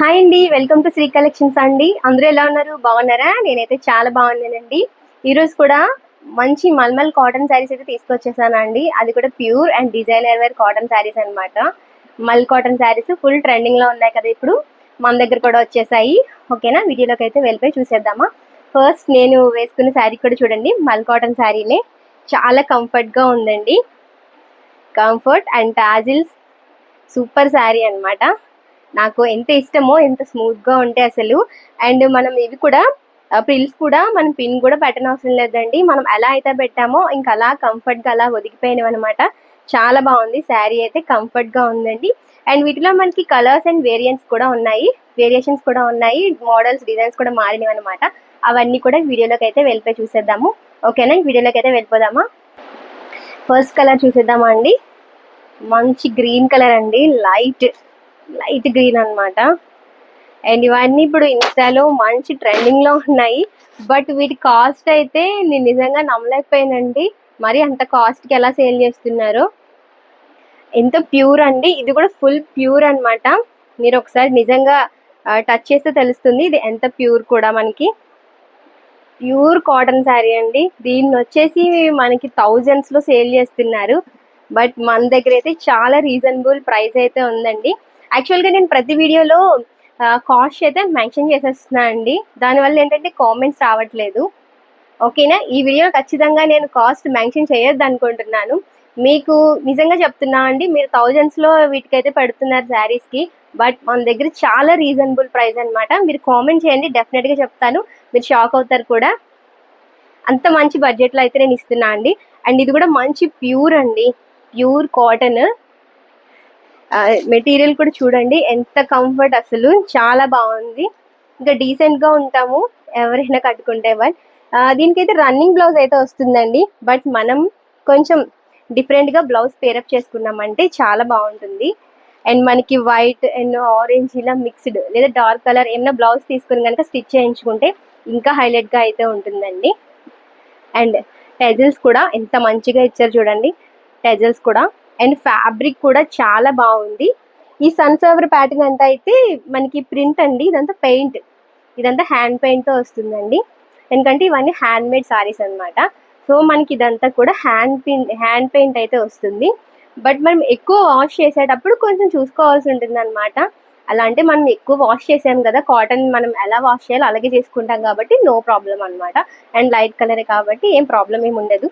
Hi అండి welcome to Shri collections అండి. అందరూ ఎలా ఉన్నారు? బాగున్నారా? నేనైతే చాలా బాగున్నానండి. ఈరోజు కూడా మంచి మల్మల్ కాటన్ శారీస్ అయితే తీసుకొచ్చేసానండి అది కూడా pure and designer wear cotton saris అనమాట మల్ కాటన్ శారీస్ ఫుల్ ట్రెండింగ్లో ఉన్నాయి కదా ఇప్పుడు. మన దగ్గర కూడా వచ్చేసాయి. ఓకేనా? వీడియోలోకి అయితే వెళ్ళిపోయి చూసేద్దామా? ఫస్ట్ నేను వేసుకున్న శారీ కూడా చూడండి. మల్ కాటన్ శారీనే. చాలా కంఫర్ట్గా ఉందండి. Comfort and tassels super sari అన్నమాట. నాకు ఎంత ఇష్టమో ఎంత స్మూత్గా ఉంటే అసలు. అండ్ మనం ఇవి కూడా ప్రిల్స్ కూడా మనం పిన్ కూడా పెట్టనవసరం లేదండి. మనం ఎలా అయితే పెట్టామో ఇంకా అలా కంఫర్ట్గా అలా ఒదిగిపోయినవి అనమాట చాలా బాగుంది. శారీ అయితే కంఫర్ట్గా ఉందండి. అండ్ వీటిలో మనకి కలర్స్ అండ్ వేరియంట్స్ కూడా ఉన్నాయి. వేరియేషన్స్ కూడా ఉన్నాయి. మోడల్స్ డిజైన్స్ కూడా మారినవి అనమాట అవన్నీ కూడా వీడియోలోకి అయితే వెళ్ళిపోయి చూసేద్దాము. ఓకేనా? వీడియోలోకి అయితే వెళ్ళిపోదామా? ఫస్ట్ కలర్ చూసేద్దామా అండి? మంచి గ్రీన్ కలర్ అండి. లైట్ లైట్ గ్రీన్ అనమాట అండ్ ఇవన్నీ ఇప్పుడు ఇన్స్టాలో మంచి ట్రెండింగ్లో ఉన్నాయి. బట్ వీటి కాస్ట్ అయితే నేను నిజంగా నమ్మలేకపోయానండి. మరి అంత కాస్ట్కి ఎలా సేల్ చేస్తున్నారో? ఎంత ప్యూర్ అండి. ఇది కూడా ఫుల్ ప్యూర్ అన్నమాట. మీరు ఒకసారి నిజంగా టచ్ చేస్తే తెలుస్తుంది ఇది ఎంత ప్యూర్ కూడా మనకి. ప్యూర్ కాటన్ శారీ అండి. దీన్ని వచ్చేసి మనకి థౌజండ్స్లో సేల్ చేస్తున్నారు. బట్ మన దగ్గర అయితే చాలా రీజనబుల్ ప్రైస్ అయితే ఉందండి. యాక్చువల్గా నేను ప్రతి వీడియోలో కాస్ట్ అయితే మెన్షన్ చేసేస్తున్నా అండి. దానివల్ల ఏంటంటే కామెంట్స్ రావట్లేదు. ఓకేనా? ఈ వీడియో ఖచ్చితంగా నేను కాస్ట్ మెన్షన్ చేయొద్దు అనుకుంటున్నాను. మీకు నిజంగా చెప్తున్నా అండి మీరు థౌజండ్స్లో వీటికైతే పెడుతున్నారు శారీస్కి బట్ మన దగ్గర చాలా రీజనబుల్ ప్రైస్ అన్నమాట. మీరు కామెంట్ చేయండి డెఫినెట్గా చెప్తాను. మీరు షాక్ అవుతారు కూడా. అంత మంచి బడ్జెట్లో అయితే నేను ఇస్తున్నా అండి. అండ్ ఇది కూడా మంచి ప్యూర్ అండి. ప్యూర్ కాటన్ మెటీరియల్ కూడా చూడండి ఎంత కంఫర్ట్ అసలు చాలా బాగుంది. ఇంకా డీసెంట్గా ఉంటాము ఎవరైనా కట్టుకుంటే వాళ్ళు. దీనికైతే రన్నింగ్ బ్లౌజ్ అయితే వస్తుందండి బట్ మనం కొంచెం డిఫరెంట్గా బ్లౌజ్ పేరప్ చేసుకున్నామంటే చాలా బాగుంటుంది. అండ్ మనకి వైట్ అండ్ ఆరెంజ్ ఇలా మిక్స్డ్ లేదా డార్క్ కలర్ ఏమైనా బ్లౌజ్ తీసుకుని కనుక స్టిచ్ చేయించుకుంటే ఇంకా హైలైట్గా అయితే ఉంటుందండి. అండ్ టెజల్స్ కూడా ఎంత మంచిగా ఇచ్చారు చూడండి టెజల్స్ కూడా. అండ్ ఫ్యాబ్రిక్ కూడా చాలా బాగుంది. ఈ సన్ఫ్లవర్ ప్యాటర్న్ అంతా అయితే మనకి ప్రింట్ అండి. ఇదంతా పెయింట్. ఇదంతా హ్యాండ్ పెయింట్తో వస్తుందండి. ఎందుకంటే ఇవన్నీ హ్యాండ్ మేడ్ సారీస్ అన్నమాట. సో మనకి ఇదంతా కూడా హ్యాండ్ పెయింట్ హ్యాండ్ పెయింట్ అయితే వస్తుంది. బట్ మనం ఎక్కువ వాష్ చేసేటప్పుడు కొంచెం చూసుకోవాల్సి ఉంటుంది అనమాట అలా అంటే మనం ఎక్కువ వాష్ చేసాం కదా కాటన్ మనం ఎలా వాష్ చేయాలో అలాగే చేసుకుంటాం కాబట్టి నో ప్రాబ్లం అన్నమాట. అండ్ లైట్ కలరే కాబట్టి ఏం ప్రాబ్లం ఏమి ఉండదు.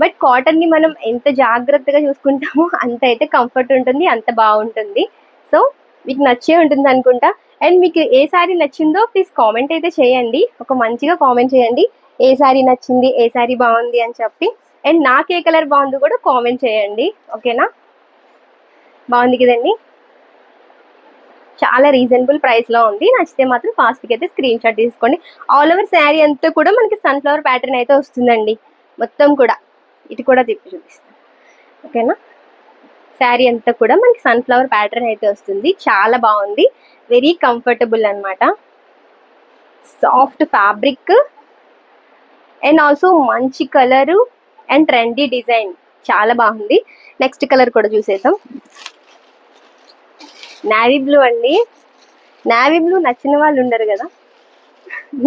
బట్ కాటన్ని మనం ఎంత జాగ్రత్తగా చూసుకుంటామో అంత అయితే కంఫర్ట్ ఉంటుంది అంత బాగుంటుంది. సో మీకు నచ్చే ఉంటుంది అనుకుంటా. అండ్ మీకు ఏ సారీ నచ్చిందో ప్లీజ్ కామెంట్ అయితే చేయండి. ఒక మంచిగా కామెంట్ చేయండి. ఏ సారీ నచ్చింది ఏ సారీ బాగుంది అని చెప్పి. అండ్ నాకు ఏ కలర్ బాగుంది కూడా కామెంట్ చేయండి. ఓకేనా బాగుంది కదండి? చాలా రీజనబుల్ ప్రైస్లో ఉంది. నచ్చితే మాత్రం ఫాస్ట్కి అయితే స్క్రీన్ షాట్ తీసుకోండి. ఆల్ ఓవర్ శారీ అంతా కూడా మనకి సన్ఫ్లవర్ ప్యాటర్న్ అయితే వస్తుందండి. మొత్తం కూడా. ఇది కూడా తిప్పి చూపిస్తాను ఓకేనా? శారీ అంతా కూడా మనకి సన్ఫ్లవర్ ప్యాటర్న్ అయితే వస్తుంది. చాలా బాగుంది. వెరీ కంఫర్టబుల్ అనమాట సాఫ్ట్ ఫ్యాబ్రిక్ అండ్ ఆల్సో మంచి కలరు అండ్ ట్రెండీ డిజైన్ చాలా బాగుంది. నెక్స్ట్ కలర్ కూడా చూసేద్దాం. నావీ బ్లూ అండి. నావీ బ్లూ నచ్చిన వాళ్ళు ఉండరు కదా.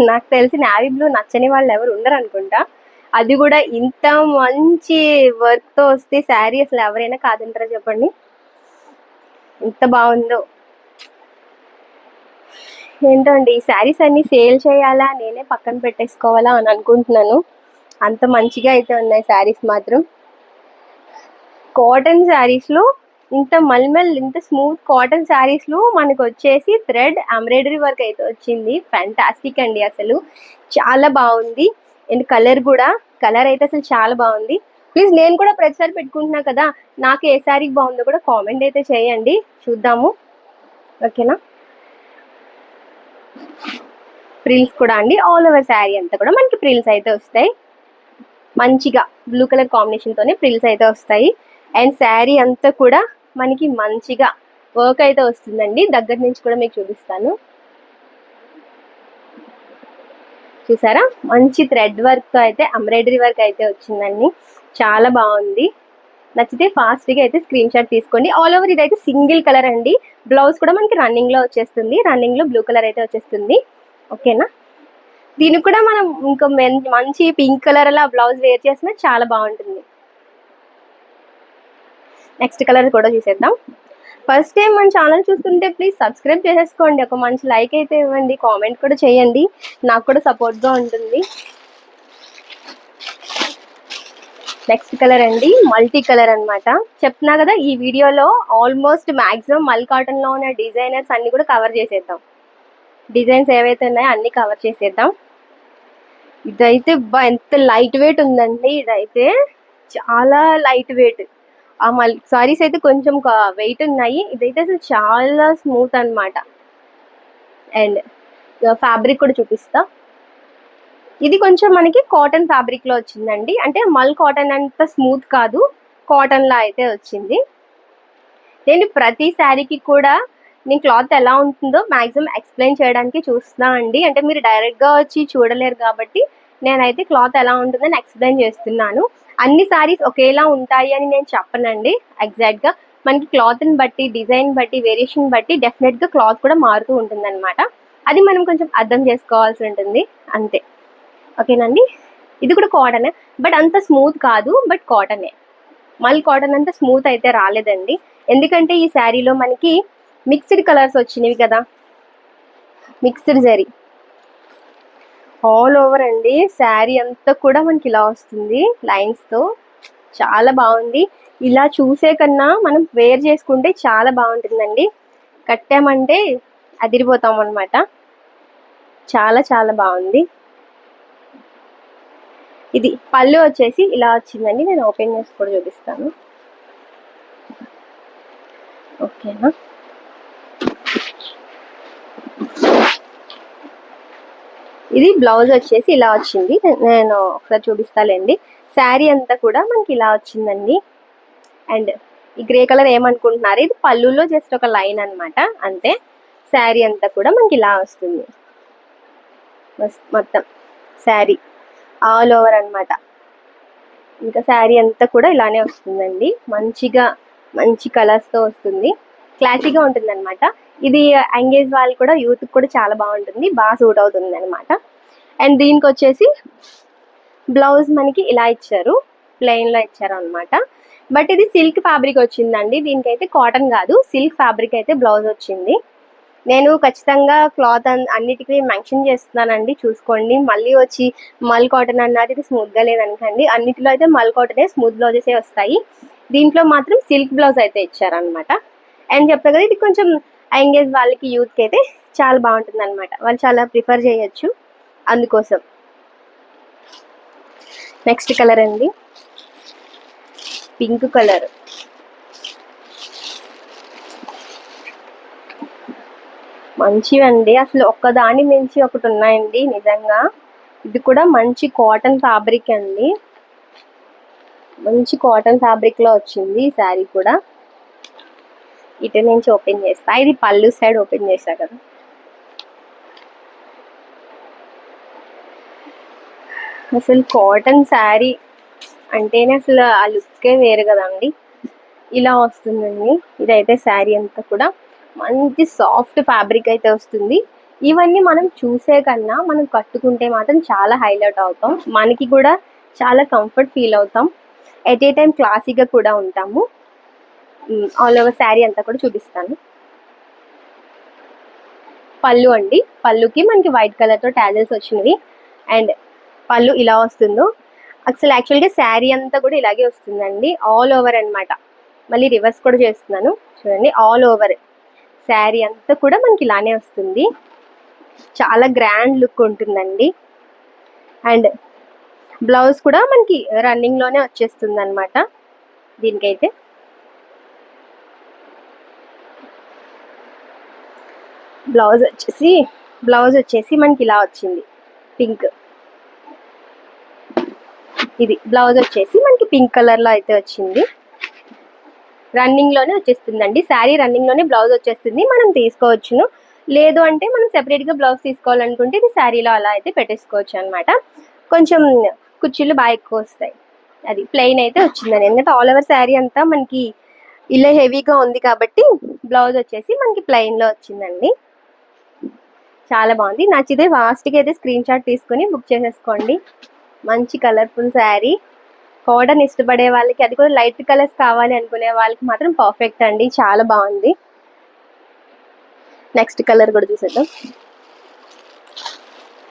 నాకు తెలిసి నావీ బ్లూ నచ్చని వాళ్ళు ఎవరు ఉండరు అనుకుంటా. అది కూడా ఇంత మంచి వర్క్తో వస్తే శారీ అసలు ఎవరైనా కాదంటారా చెప్పండి? ఎంత బాగుందో. ఏంటో అండి ఈ శారీస్ అన్ని సేల్ చేయాలా? నేనే పక్కన పెట్టేసుకోవాలా అని అనుకుంటున్నాను. అంత మంచిగా అయితే ఉన్నాయి శారీస్ మాత్రం. కాటన్ శారీస్లో ఇంత మల్మల్ ఇంత స్మూత్ కాటన్ శారీస్లో మనకు వచ్చేసి థ్రెడ్ ఎంబ్రాయిడరీ వర్క్ అయితే వచ్చింది. ఫ్యాంటాస్టిక్ అండి అసలు. చాలా బాగుంది. అండ్ కలర్ కూడా కలర్ అయితే అసలు చాలా బాగుంది. ప్లీజ్ నేను కూడా ప్రతిసారి పెట్టుకుంటున్నా కదా నాకు ఏ శారీ బాగుందో కూడా కామెంట్ అయితే చేయండి. చూద్దాము. ఓకేనా? ప్రిల్స్ కూడా అండి. ఆల్ ఓవర్ శారీ అంతా కూడా మనకి ప్రిల్స్ అయితే వస్తాయి. మంచిగా బ్లూ కలర్ కాంబినేషన్తోనే ప్రిల్స్ అయితే వస్తాయి. అండ్ శారీ అంతా కూడా మనకి మంచిగా వర్క్ అయితే వస్తుందండి. దగ్గర నుంచి కూడా మీకు చూపిస్తాను. చూసారా? మంచి థ్రెడ్ వర్క్తో అయితే ఎంబ్రాయిడరీ వర్క్ అయితే వచ్చిందండి. చాలా బాగుంది. నచ్చితే ఫాస్ట్గా అయితే స్క్రీన్ షాట్ తీసుకోండి. ఆల్ ఓవర్ ఇదైతే సింగిల్ కలర్ అండి. బ్లౌజ్ కూడా మనకి రన్నింగ్లో వచ్చేస్తుంది. రన్నింగ్లో బ్లూ కలర్ అయితే వచ్చేస్తుంది. ఓకేనా? దీనికి కూడా మనం ఇంకా మెన్- మంచి పింక్ కలర్ అలా బ్లౌజ్ వేర్ చేసినా చాలా బాగుంటుంది. నెక్స్ట్ కలర్ కూడా చూసేద్దాం. ఫస్ట్ టైం మన ఛానల్ చూస్తుంటే ప్లీజ్ సబ్స్క్రైబ్ చేసేసుకోండి. ఒక మంచి లైక్ అయితే ఇవ్వండి. కామెంట్ కూడా చేయండి. నాకు కూడా సపోర్ట్గా ఉంటుంది. నెక్స్ట్ కలర్ అండి. మల్టీ కలర్ అనమాట చెప్తున్నా కదా ఈ వీడియోలో ఆల్మోస్ట్ మ్యాక్సిమం మల్ కాటన్లో ఉన్న డిజైనర్స్ అన్నీ కూడా కవర్ చేసేద్దాం. డిజైన్స్ ఏవైతే ఉన్నాయో అన్నీ కవర్ చేసేద్దాం. ఇదైతే ఎంత లైట్ వెయిట్ ఉందండి. ఇదైతే చాలా లైట్ వెయిట్ ఆ మల్ సారీస్ అయితే కొంచెం వెయిట్ ఉన్నాయి. ఇదైతే అసలు చాలా స్మూత్ అన్నమాట. అండ్ ఫ్యాబ్రిక్ కూడా చూపిస్తా. ఇది కొంచెం మనకి కాటన్ ఫ్యాబ్రిక్లో వచ్చిందండి. అంటే మల్ కాటన్ అంత స్మూత్ కాదు. కాటన్లా అయితే వచ్చింది. నేను ప్రతి శారీకి కూడా నేను క్లాత్ ఎలా ఉంటుందో మ్యాక్సిమం ఎక్స్ప్లెయిన్ చేయడానికి చూస్తున్నా అండి. అంటే మీరు డైరెక్ట్గా వచ్చి చూడలేరు కాబట్టి నేనైతే క్లాత్ ఎలా ఉంటుందని ఎక్స్ప్లెయిన్ చేస్తున్నాను. అన్ని సారీస్ ఒకేలా ఉంటాయి అని నేను చెప్పనండి. ఎగ్జాక్ట్గా మనకి క్లాత్ని బట్టి డిజైన్ బట్టి వేరియేషన్ బట్టి డెఫినెట్గా క్లాత్ కూడా మారుతూ ఉంటుంది అది మనం కొంచెం అర్థం చేసుకోవాల్సి ఉంటుంది. అంతే. ఓకేనండి? ఇది కూడా కాటనే బట్ అంత స్మూత్ కాదు. బట్ కాటనే మళ్ళీ కాటన్ అంత స్మూత్ అయితే రాలేదండి. ఎందుకంటే ఈ శారీలో మనకి మిక్స్డ్ కలర్స్ వచ్చినవి కదా. మిక్స్డ్ జరీ ఆల్ ఓవర్ అండి. శారీ అంతా కూడా మనకి ఇలా వస్తుంది. లైన్స్తో. చాలా బాగుంది. ఇలా చూసే కన్నా మనం వేర్ చేసుకుంటే చాలా బాగుంటుందండి. కట్టామంటే అదిరిపోతాం అనమాట చాలా చాలా బాగుంది. ఇది పళ్ళు వచ్చేసి ఇలా వచ్చిందండి. నేను ఓపెన్ చేసి కూడా చూపిస్తాను. ఓకేనా? ఇది బ్లౌజ్ వచ్చేసి ఇలా వచ్చింది. నేను ఒకసారి చూపిస్తాలేండి. శారీ అంతా కూడా మనకి ఇలా వచ్చిందండి. అండ్ ఈ గ్రే కలర్ ఏమనుకుంటున్నారు? ఇది పళ్ళులో జస్ట్ ఒక లైన్ అన్నమాట. అంతే. శారీ అంతా కూడా మనకి ఇలా వస్తుంది. మొత్తం శారీ ఆల్ ఓవర్ అన్నమాట. ఇంకా శారీ అంతా కూడా ఇలానే వస్తుందండి. మంచిగా మంచి కలర్స్తో వస్తుంది. క్లాసీగా ఉంటుంది అనమాట ఇది ఎంగేజ్ వాళ్ళు కూడా యూత్ కూడా చాలా బాగుంటుంది. బాగా సూట్ అవుతుంది అనమాట అండ్ దీనికి వచ్చేసి బ్లౌజ్ మనకి ఇలా ఇచ్చారు. ప్లెయిన్లో ఇచ్చారు అనమాట బట్ ఇది సిల్క్ ఫ్యాబ్రిక్ వచ్చిందండి. దీనికైతే కాటన్ కాదు. సిల్క్ ఫ్యాబ్రిక్ అయితే బ్లౌజ్ వచ్చింది. నేను ఖచ్చితంగా క్లాత్ అన్నిటికీ మెన్షన్ చేస్తున్నానండి. చూసుకోండి. మళ్ళీ వచ్చి మల్ కాటన్ అన్నది ఇది స్మూత్గా లేదనకండి. అన్నిటిలో అయితే మల్ కాటనే స్మూత్ బ్లౌజెసే వస్తాయి. దీంట్లో మాత్రం సిల్క్ బ్లౌజ్ అయితే ఇచ్చారనమాట అండ్ చెప్తా కదా ఇది కొంచెం ఎంగేజ్ వాళ్ళకి యూత్కి అయితే చాలా బాగుంటుంది అనమాట వాళ్ళు చాలా ప్రిఫర్ చేయొచ్చు అందుకోసం. నెక్స్ట్ కలర్ అండి. పింక్ కలర్ మంచివండి. అసలు ఒక్కదాని మించి ఒకటి ఉన్నాయండి నిజంగా. ఇది కూడా మంచి కాటన్ ఫ్యాబ్రిక్ అండి. మంచి కాటన్ ఫ్యాబ్రిక్లో వచ్చింది ఈ శారీ కూడా. ఇటు నుంచి ఓపెన్ చేస్తా. ఇది పళ్ళు సైడ్ ఓపెన్ చేసా కదా. అసలు కాటన్ శారీ అంటేనే అసలు ఆ లుక్కే వేరు కదండి ఇలా వస్తుందండి. ఇదైతే శారీ అంతా కూడా మంచి సాఫ్ట్ ఫ్యాబ్రిక్ అయితే వస్తుంది. ఇవన్నీ మనం చూసే కన్నా మనం కట్టుకుంటే మాత్రం చాలా హైలైట్ అవుతాం. మనకి కూడా చాలా కంఫర్ట్ ఫీల్ అవుతాం. ఎట్ ఏ టైం క్లాసీగా కూడా ఉంటాము. ఆల్ ఓవర్ శారీ అంతా కూడా చూపిస్తాను. పళ్ళు అండి. పళ్ళుకి మనకి వైట్ కలర్తో ట్యాజల్స్ టాజల్స్ వచ్చినవి. అండ్ పళ్ళు ఇలా వస్తుందో. అసలు యాక్చువల్గా శారీ అంతా కూడా ఇలాగే వస్తుందండి. ఆల్ ఓవర్ అన్నమాట. మళ్ళీ రివర్స్ కూడా చేస్తున్నాను. చూడండి ఆల్ ఓవర్ శారీ అంతా కూడా మనకి ఇలానే వస్తుంది. చాలా గ్రాండ్ లుక్ ఉంటుందండి. అండ్ బ్లౌజ్ కూడా మనకి రన్నింగ్లోనే వచ్చేస్తుంది అనమాట దీనికైతే. బ్లౌజ్ వచ్చేసి బ్లౌజ్ వచ్చేసి మనకి ఇలా వచ్చింది. పింక్. ఇది బ్లౌజ్ వచ్చేసి మనకి పింక్ కలర్లో అయితే వచ్చింది. రన్నింగ్లోనే వచ్చేస్తుందండి. శారీ రన్నింగ్లోనే బ్లౌజ్ వచ్చేస్తుంది. మనం తీసుకోవచ్చును. లేదు అంటే మనం సెపరేట్గా బ్లౌజ్ తీసుకోవాలనుకుంటే ఇది శారీలో అలా అయితే పెట్టేసుకోవచ్చు అనమాట కొంచెం కుర్చీలు బాగా ఎక్కువ వస్తాయి. అది ప్లెయిన్ అయితే వచ్చిందని. ఎందుకంటే ఆల్ ఓవర్ శారీ అంతా మనకి ఇలా హెవీగా ఉంది కాబట్టి బ్లౌజ్ వచ్చేసి మనకి ప్లెయిన్లో వచ్చిందండి. చాలా బాగుంది. నచ్చితే ఫాస్ట్గా అయితే స్క్రీన్ షాట్ తీసుకొని బుక్ చేసేసుకోండి. మంచి కలర్ఫుల్ శారీ కాటన్ ఇష్టపడే వాళ్ళకి అది కూడా లైట్ కలర్స్ కావాలి అనుకునే వాళ్ళకి మాత్రం పర్ఫెక్ట్ అండి. చాలా బాగుంది. నెక్స్ట్ కలర్ కూడా చూసేద్దాం.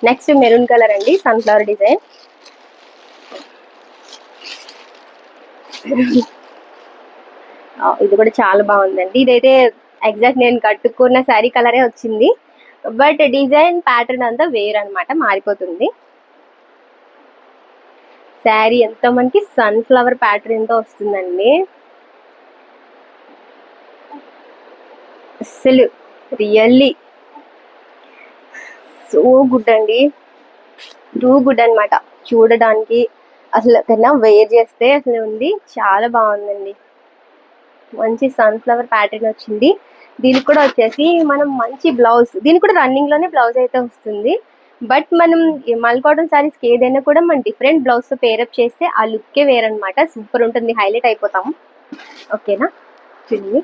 నెక్స్ట్ మెరూన్ కలర్ అండి సన్ఫ్లవర్ డిజైన్ ఇది కూడా చాలా బాగుందండి. ఇదైతే ఎగ్జాక్ట్ నేను కట్టుకున్న శారీ కలరే వచ్చింది. బట్ డిజైన్ ప్యాటర్న్ అంతా వేర్ అనమాట మారిపోతుంది. శారీ ఎంతో మనకి సన్ఫ్లవర్ ప్యాటర్న్తో వస్తుందండి. అసలు రియల్లీ సో గుడ్ అండి. టూ గుడ్ అన్నమాట. చూడడానికి అసలు కన్నా వేర్ చేస్తే అసలు ఉంది. చాలా బాగుందండి. మంచి సన్ఫ్లవర్ ప్యాటర్న్ వచ్చింది. దీనికి కూడా వచ్చేసి మనం మంచి బ్లౌజ్ దీనికి కూడా రన్నింగ్లోనే బ్లౌజ్ అయితే వస్తుంది. బట్ మనం మల్ కాటన్ శారీస్కి ఏదైనా కూడా మనం డిఫరెంట్ బ్లౌజ్తో పేరప్ చేస్తే ఆ లుక్కే వేరనమాట సూపర్ ఉంటుంది. హైలైట్ అయిపోతాం. ఓకేనా చూడండి.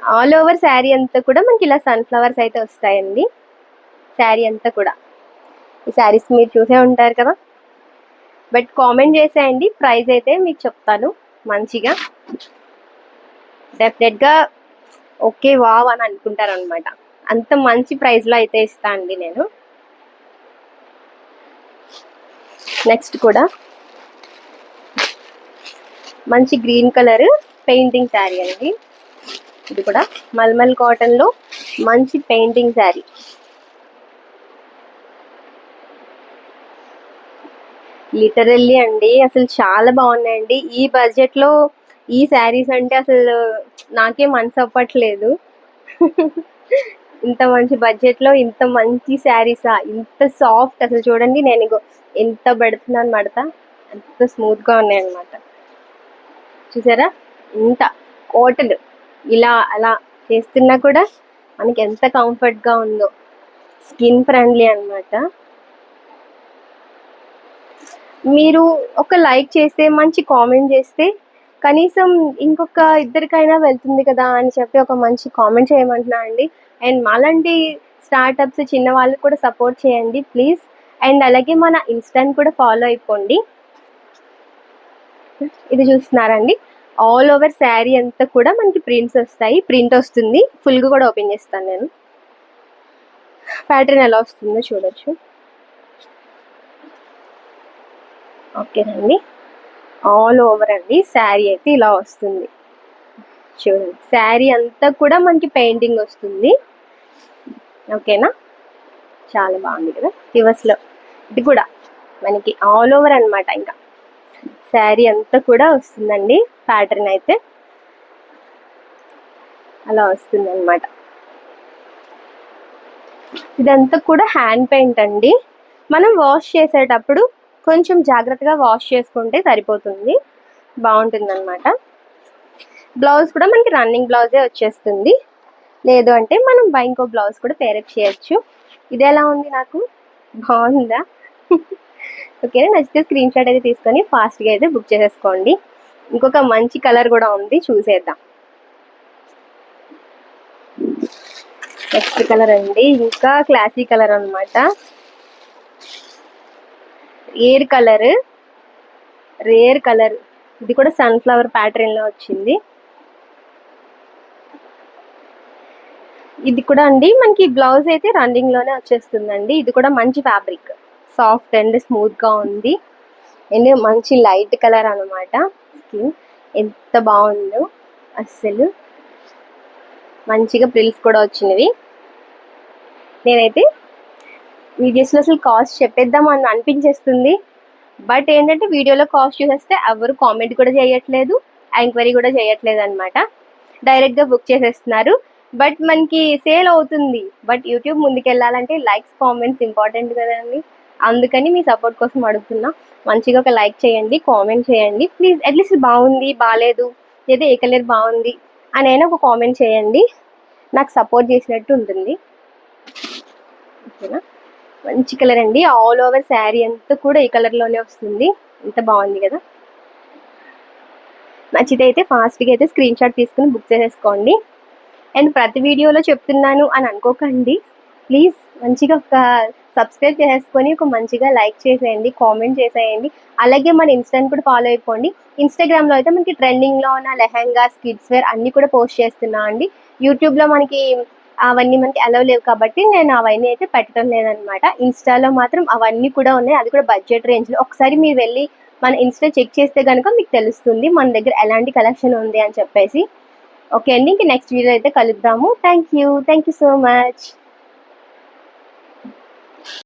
ఆల్ ఓవర్ శారీ అంతా కూడా మనకి ఇలా సన్ఫ్లవర్స్ అయితే వస్తాయండి. శారీ అంతా కూడా. ఈ శారీస్ మీరు చూసే ఉంటారు కదా? బట్ కామెంట్ చేసేయండి. ప్రైస్ అయితే మీకు చెప్తాను. మంచిగా. డెఫినెట్గా ఓకే వావ్ అని అనుకుంటారు అనమాట అంత మంచి ప్రైస్లో అయితే ఇస్తా అండి నేను. నెక్స్ట్ కూడా. మంచి గ్రీన్ కలర్ పెయింటింగ్ శారీ అండి. ఇది కూడా మల్మల్ కాటన్లో మంచి పెయింటింగ్ శారీ. లిటరల్లీ అండి అసలు చాలా బాగున్నాయండి. ఈ బడ్జెట్లో ఈ శారీస్ అంటే అసలు నాకే మనసు అవ్వట్లేదు. ఇంత మంచి బడ్జెట్లో ఇంత మంచి శారీసా ఇంత సాఫ్ట్ అసలు చూడండి నేను ఇగో ఎంత పెడుతున్నాను మడత ఎంత స్మూత్గా ఉన్నాయి అన్నమాట చూసారా? ఇంత కోటలు ఇలా అలా చేస్తున్నా కూడా మనకి ఎంత కంఫర్ట్గా ఉందో. స్కిన్ ఫ్రెండ్లీ అన్నమాట. మీరు ఒక లైక్ చేస్తే మంచి కామెంట్ చేస్తే కనీసం ఇంకొక ఇద్దరికైనా వెళ్తుంది కదా అని చెప్పి ఒక మంచి కామెంట్ చేయమంటున్నా అండి. అండ్ మాలాంటి స్టార్టప్స్ చిన్న వాళ్ళకి కూడా సపోర్ట్ చేయండి ప్లీజ్ అండ్ అలాగే మన ఇన్స్టాని కూడా ఫాలో అయిపోండి. ఇది చూస్తున్నారండి. ఆల్ ఓవర్ శారీ అంతా కూడా మనకి ప్రింట్స్ వస్తాయి. ప్రింట్ వస్తుంది. ఫుల్గా కూడా ఓపెన్ చేస్తాను నేను. ప్యాటర్న్ ఎలా వస్తుందో చూడొచ్చు. ఓకేనండి ఆల్ ఓవర్ అండి. శారీ అయితే ఇలా వస్తుంది. చూడండి. శారీ అంతా కూడా మనకి పెయింటింగ్ వస్తుంది. ఓకేనా చాలా బాగుంది కదా? రివర్స్లో. ఇది కూడా మనకి ఆల్ ఓవర్ అన్నమాట ఇంకా. శారీ అంతా కూడా వస్తుందండి. ప్యాటర్న్ అయితే అలా వస్తుంది అనమాట ఇదంతా కూడా హ్యాండ్ పెయింట్ అండి. మనం వాష్ చేసేటప్పుడు కొంచెం జాగ్రత్తగా వాష్ చేసుకుంటే సరిపోతుంది. బాగుంటుంది అనమాట బ్లౌజ్ కూడా మనకి రన్నింగ్ బ్లౌజే వచ్చేస్తుంది. లేదు అంటే మనం ఇంకో బ్లౌజ్ కూడా పేరప్ చేయొచ్చు. ఇది ఎలా ఉంది నాకు? బాగుందా? ఓకే నచ్చితే స్క్రీన్ షాట్ అయితే తీసుకొని ఫాస్ట్గా అయితే బుక్ చేసేసుకోండి. ఇంకొక మంచి కలర్ కూడా ఉంది చూసేద్దాం. నెక్స్ట్ కలర్ అండి. ఇంకా క్లాసీ కలర్ అనమాట ఎయిర్ కలర్ రేర్ కలర్. ఇది కూడా సన్ఫ్లవర్ ప్యాటర్న్లో వచ్చింది. ఇది కూడా అండి మనకి బ్లౌజ్ అయితే రన్నింగ్లోనే వచ్చేస్తుందండి. ఇది కూడా మంచి ఫ్యాబ్రిక్. సాఫ్ట్ అండ్ స్మూత్గా ఉంది. అండ్ మంచి లైట్ కలర్ అన్నమాట. స్కిన్ ఎంత బాగుందో అస్సలు. మంచిగా ప్రిల్స్ కూడా వచ్చినవి. నేనైతే వీడియోస్లో అసలు కాస్ట్ చెప్పేద్దాం అని అనిపించేస్తుంది. బట్ ఏంటంటే వీడియోలో కాస్ట్ చూసేస్తే ఎవరు కామెంట్ కూడా చేయట్లేదు ఎంక్వైరీ కూడా చేయట్లేదు అనమాట డైరెక్ట్గా బుక్ చేసేస్తున్నారు. బట్ మనకి సేల్ అవుతుంది. బట్ యూట్యూబ్ ముందుకెళ్ళాలంటే లైక్స్ కామెంట్స్ ఇంపార్టెంట్ కదండి. అందుకని మీ సపోర్ట్ కోసం అడుగుతున్నా. మంచిగా ఒక లైక్ చేయండి కామెంట్ చేయండి. ప్లీజ్ అట్లీస్ట్ బాగుంది బాగాలేదు లేదా ఏ కలర్ బాగుంది అని ఒక కామెంట్ చేయండి. నాకు సపోర్ట్ చేసినట్టు ఉంటుంది. ఓకేనా? మంచి కలర్ అండి. ఆల్ ఓవర్ శారీ అంతా కూడా ఈ కలర్లోనే వస్తుంది. ఎంత బాగుంది కదా. నచ్చితే అయితే ఫాస్ట్గా అయితే స్క్రీన్ షాట్ తీసుకుని బుక్ చేసేసుకోండి. అండ్ ప్రతి వీడియోలో చెప్తున్నాను అని అనుకోకండి. ప్లీజ్ మంచిగా ఒక సబ్స్క్రైబ్ చేసుకొని ఒక మంచిగా లైక్ చేసేయండి కామెంట్ చేసేయండి. అలాగే మన ఇన్స్టాని కూడా ఫాలో అయిపోండి. ఇన్స్టాగ్రామ్లో అయితే మనకి ట్రెండింగ్లో ఉన్న లెహెంగా స్కిడ్స్ వేర్ అన్నీ కూడా పోస్ట్ చేస్తున్నా అండి. యూట్యూబ్లో మనకి అవన్నీ మనకి అలవ్ లేవు కాబట్టి నేను అవన్నీ అయితే పెట్టడం లేదనమాట. ఇన్స్టాలో మాత్రం అవన్నీ కూడా ఉన్నాయి. అది కూడా బడ్జెట్ రేంజ్లో ఒకసారి మీరు వెళ్ళి మన ఇన్స్టా చెక్ చేస్తే కనుక మీకు తెలుస్తుంది మన దగ్గర ఎలాంటి కలెక్షన్ ఉంది అని చెప్పేసి. ఓకే అండి ఇంక నెక్స్ట్ వీడియో అయితే కలుద్దాము. Thank you thank you so much